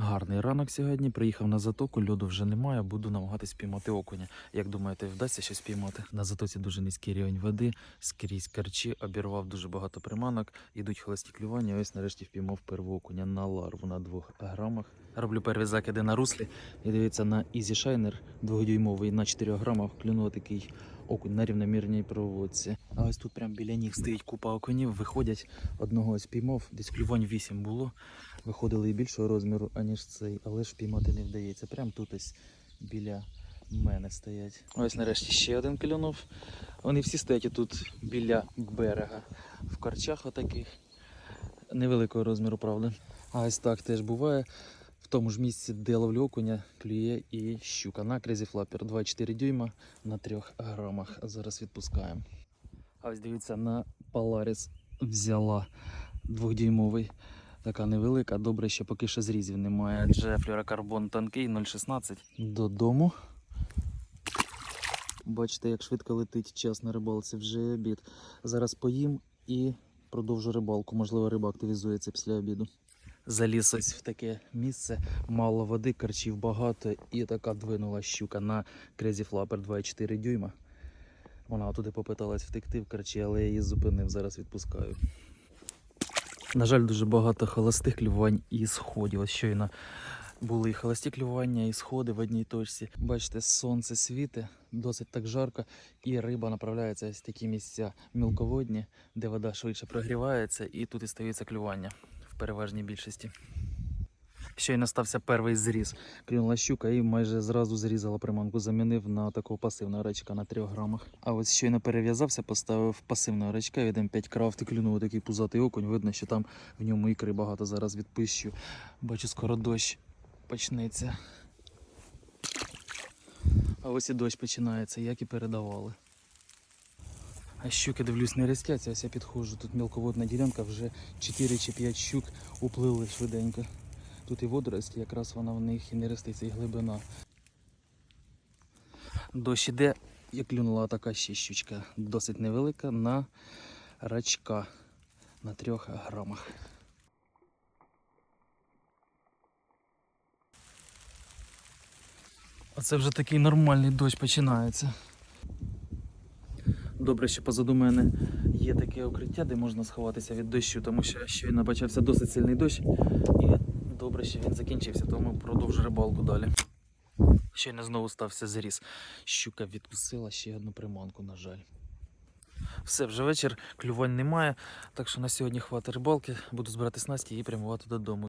Гарний ранок сьогодні. Приїхав на затоку, льоду вже немає. Буду намагатись піймати окуня. Як думаєте, вдасться щось піймати? На затоці дуже низький рівень води, скрізь карчі, обірвав дуже багато приманок. Йдуть холості клювання. Ось нарешті впіймав перву окуня на ларву на двох грамах. Роблю перві закиди на руслі. І дивіться на Easy Shiner двогодюймовий на 4 грамах. Клюнув такий окунь на рівномірній проводці. А ось тут прямо біля них стоїть купа окунів. Виходять, одного ось піймав, десь клювань 8 було. Виходили і більшого розміру, аніж цей, але ж піймати не вдається. Прямо тут ось біля мене стоять. Ось нарешті ще один клюнув. Вони всі стоять тут біля берега. В карчах отаких. Невеликого розміру, правда. А ось так теж буває. В тому ж місці, де ловлю окуня, клює і щука на Crazy Flapper 2,4 дюйма на 3 грамах. Зараз відпускаємо. Ось дивіться, на Polaris взяла двохдюймовий. Така невелика, добре, що поки що зрізів немає, адже флюорокарбон тонкий 0,16 додому. Бачите, як швидко летить час на рибалці, вже обід. Зараз поїм і продовжу рибалку. Можливо, риба активізується після обіду. Заліз ось в таке місце, мало води, карчів багато, і така двинула щука на Crazy Flapper 2,4 дюйма. Вона туди попиталась втекти в карчі, але я її зупинив, зараз відпускаю. На жаль, дуже багато холостих клювань і сходів. Ось щойно були і холості клювання, і сходи в одній точці. Бачите, сонце світить, досить так жарко, і риба направляється ось в такі місця мілководні, де вода швидше прогрівається, і тут і стається клювання переважній більшості. Щойно стався перший зріз. Клюнула щука і майже зразу зрізала приманку, замінив на такого пасивного рачка на 3 грамах. А ось щойно перев'язався, поставив пасивного рачка від М5 крафт і клюнув такий пузатий окунь. Видно, що там в ньому ікри багато зараз відпищу. Бачу, скоро дощ почнеться. А ось і дощ починається, як і передавали. А щуки, дивлюсь, не рестяться. Ось я підходжу. Тут мілководна ділянка, вже 4 чи 5 щук уплили швиденько. Тут і водорості, якраз вона в них і не роститься, і глибина. Дощ іде, і клюнула така ще щучка. Досить невелика на рачка на трьох грамах. Оце вже такий нормальний дощ починається. Добре, що позаду мене є таке укриття, де можна сховатися від дощу, тому що щойно почався досить сильний дощ. І добре, що він закінчився, тому продовжу рибалку далі. Щойно знову стався зріз. Щука відкусила ще одну приманку, на жаль. Все, вже вечір, клювань немає, так що на сьогодні хватить рибалки. Буду збирати снасті і прямувати додому.